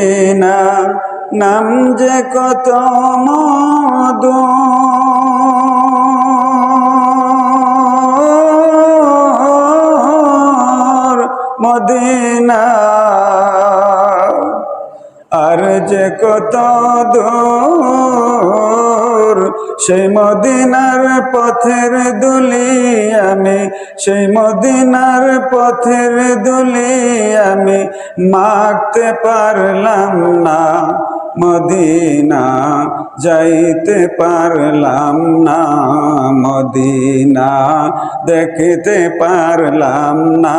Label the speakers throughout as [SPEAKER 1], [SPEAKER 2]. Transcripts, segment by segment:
[SPEAKER 1] Medina নাম যে কত মধু। মদিনা আর যে কত দূর, সেই মদিনার পথের দুলি আমি, সেই মদিনার পথের দুলি আমি মাখতে পারলাম না, মদিনা যাইতে পারলাম না, মদিনা দেখতে পারলাম না।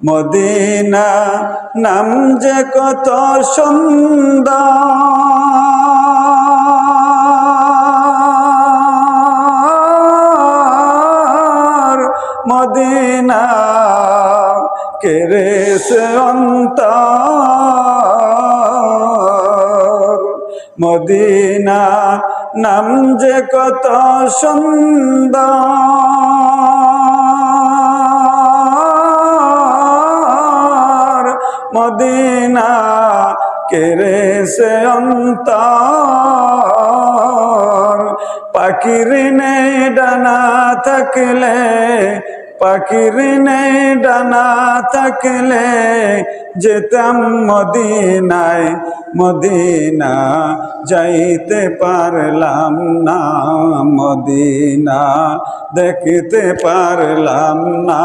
[SPEAKER 1] মদিনা নাম যে কত সুন্দর। মদিনা কেরে সে মদিনা নাম যে কত সুন্দর। মদিনা কেরে সে অন্তর? পাখির নেই ডানা থাকলে, পাখির নেই ডানা থাকলে যেতাম মদিনায়। মদিনা যাইতে পারলাম না, মদিনা দেখতে পারলাম না।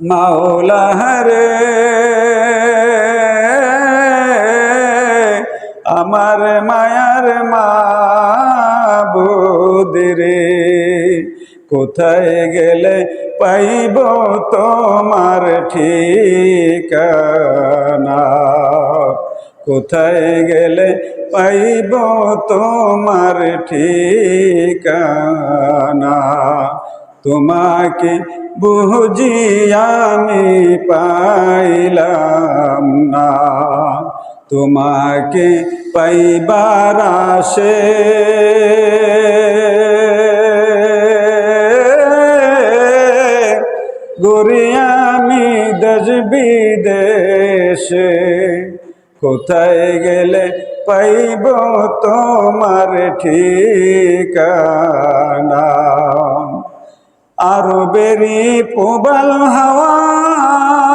[SPEAKER 1] মাওলা হরে আমার মায়ার মাবুদরে কোথায় গেলে পাইব তোমার ঠিকানা? কোথায় গেলে পাইব তোমার ঠিকানা? তোমাকে বুঝি আমি পাইলাম না। তোমাকে পাইবার আসে। গরি আমি দেশ বিদেশে, কোথায় গেলে পাইব তোমার ঠিকানা? আরও প্রবল হাওয়া।